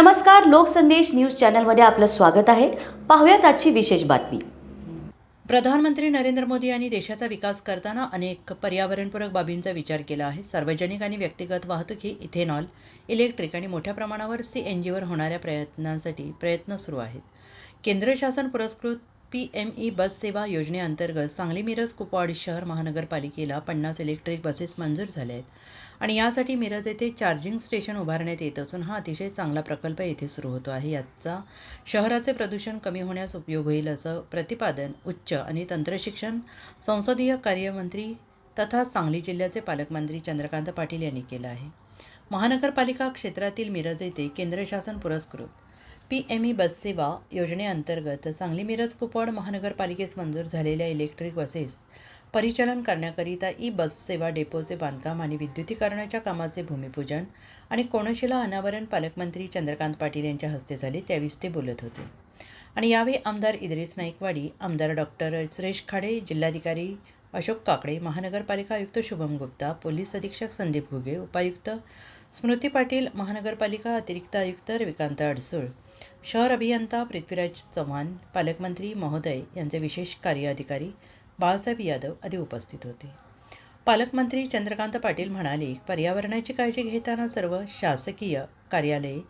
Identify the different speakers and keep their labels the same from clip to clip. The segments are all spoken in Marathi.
Speaker 1: नमस्कार लोकसंदेश न्यूज चॅनलमध्ये आपलं स्वागत आहे. पाहूयात आजची विशेष बातमी.
Speaker 2: प्रधानमंत्री नरेंद्र मोदी यांनी देशाचा विकास करताना अनेक पर्यावरणपूरक बाबींचा विचार केला आहे. सार्वजनिक आणि व्यक्तिगत वाहतूक ही इथेनॉल इलेक्ट्रिक आणि मोठ्या प्रमाणावर सी एन जीवर होणाऱ्या प्रयत्नांसाठी प्रयत्न सुरू आहेत. केंद्र शासन पुरस्कृत पी एम ई बस सेवा योजनेअंतर्गत सांगली मिरज कुपवाड शहर महानगरपालिकेला पन्नास इलेक्ट्रिक बसेस मंजूर झाल्या आहेत. आणि यासाठी मिरज येथे चार्जिंग स्टेशन उभारण्यात येत असून हा अतिशय चांगला प्रकल्प येथे सुरू होतो आहे. याचा शहराचे प्रदूषण कमी होण्यास उपयोग होईल असं प्रतिपादन उच्च आणि तंत्रशिक्षण संसदीय कार्यमंत्री तथा सांगली जिल्ह्याचे पालकमंत्री चंद्रकांत पाटील यांनी केलं आहे. महानगरपालिका क्षेत्रातील मिरज येथे केंद्र शासन पुरस्कृत पी एम ई बस सेवा योजनेअंतर्गत सांगली मिरज कुपवाड महानगरपालिकेस मंजूर झालेल्या इलेक्ट्रिक बसेस परिचालन करण्याकरिता ई बस सेवा डेपोचे बांधकाम आणि विद्युतीकरणाच्या कामाचे भूमिपूजन आणि कोणशिला अनावरण पालकमंत्री चंद्रकांत पाटील यांच्या हस्ते झाले त्यावेळी ते बोलत होते. आणि यावेळी आमदार इद्रिस नाईकवाडी आमदार डॉक्टर सुरेश खाडे जिल्हाधिकारी अशोक काकडे महानगरपालिका आयुक्त शुभम गुप्ता पोलीस अधीक्षक संदीप घुगे उपायुक्त स्मृती पाटील महानगरपालिका अतिरिक्त आयुक्त रविकांत अडसूळ शहर अभियंता पृथ्वीराज चव्हाण पालकमंत्री महोदय यांचे विशेष कार्य अधिकारी बाळासाहेब यादव आदी उपस्थित होते. पालकमंत्री चंद्रकांत पाटील म्हणाले पर्यावरणाची काळजी घेताना सर्व शासकीय कार्यालये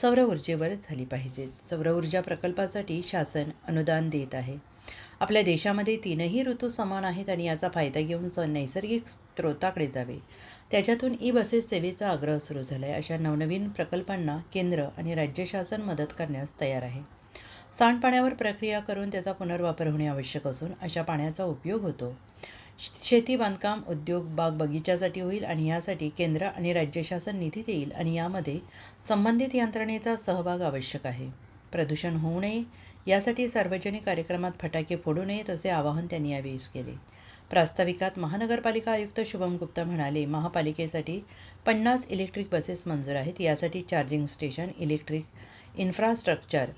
Speaker 2: सौर ऊर्जेवर झाली पाहिजेत. सौर ऊर्जा प्रकल्पासाठी शासन अनुदान देत आहे. आपल्या देशामध्ये तीनही ऋतू समान आहेत आणि याचा फायदा घेऊन स नैसर्गिक स्रोताकडे जावे. त्याच्यातून ई बसेस सेवेचा आग्रह सुरू झाला आहे अशा नवनवीन प्रकल्पांना केंद्र आणि राज्य शासन मदत करण्यास तयार आहे. सांडपाण्यावर प्रक्रिया करून त्याचा पुनर्वापर होणे आवश्यक असून अशा पाण्याचा उपयोग होतो. शेती बांधकाम उद्योग बाग बगीच्यासाठी होईल आणि यासाठी केंद्र आणि राज्य शासन निधी देईल आणि यामध्ये संबंधित यंत्रणेचा सहभाग आवश्यक आहे. प्रदूषण होऊ नये यासाठी सार्वजनिक कार्यक्रमात फटाके फोडू नयेत असे आवाहन त्यांनी यावेळीच केले. प्रास्ताविकात महानगरपालिका आयुक्त शुभम गुप्ता म्हणाले महापालिकेसाठी पन्नास इलेक्ट्रिक बसेस मंजूर आहेत. यासाठी चार्जिंग स्टेशन इलेक्ट्रिक इन्फ्रास्ट्रक्चर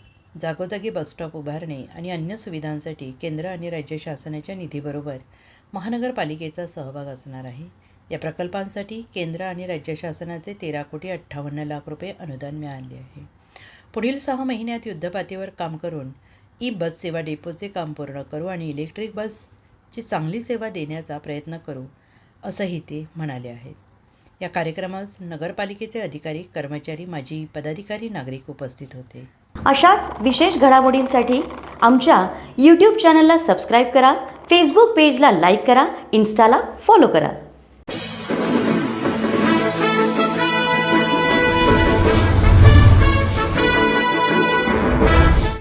Speaker 2: जागोजागी बसस्टॉप उभारणे आणि अन्य सुविधांसाठी केंद्र आणि राज्य शासनाच्या निधीबरोबर महानगरपालिकेचा सहभाग असणार आहे. या प्रकल्पांसाठी केंद्र आणि राज्य शासनाचे तेरा कोटी अठ्ठावन्न लाख रुपये अनुदान मिळाले आहे. पुढील सहा महिन्यात युद्धपातळीवर काम करून ई बस सेवा डेपोचे काम पूर्ण करू आणि इलेक्ट्रिक बसची चांगली सेवा देण्याचा प्रयत्न करू असंही ते म्हणाले आहेत. या कार्यक्रमास नगरपालिकेचे अधिकारी कर्मचारी माजी पदाधिकारी नागरिक उपस्थित होते.
Speaker 1: अशाच विशेष घडामोडींसाठी आमच्या यूट्यूब चॅनलला सबस्क्राईब करा फेसबुक पेजला लाईक करा इन्स्टाला फॉलो करा.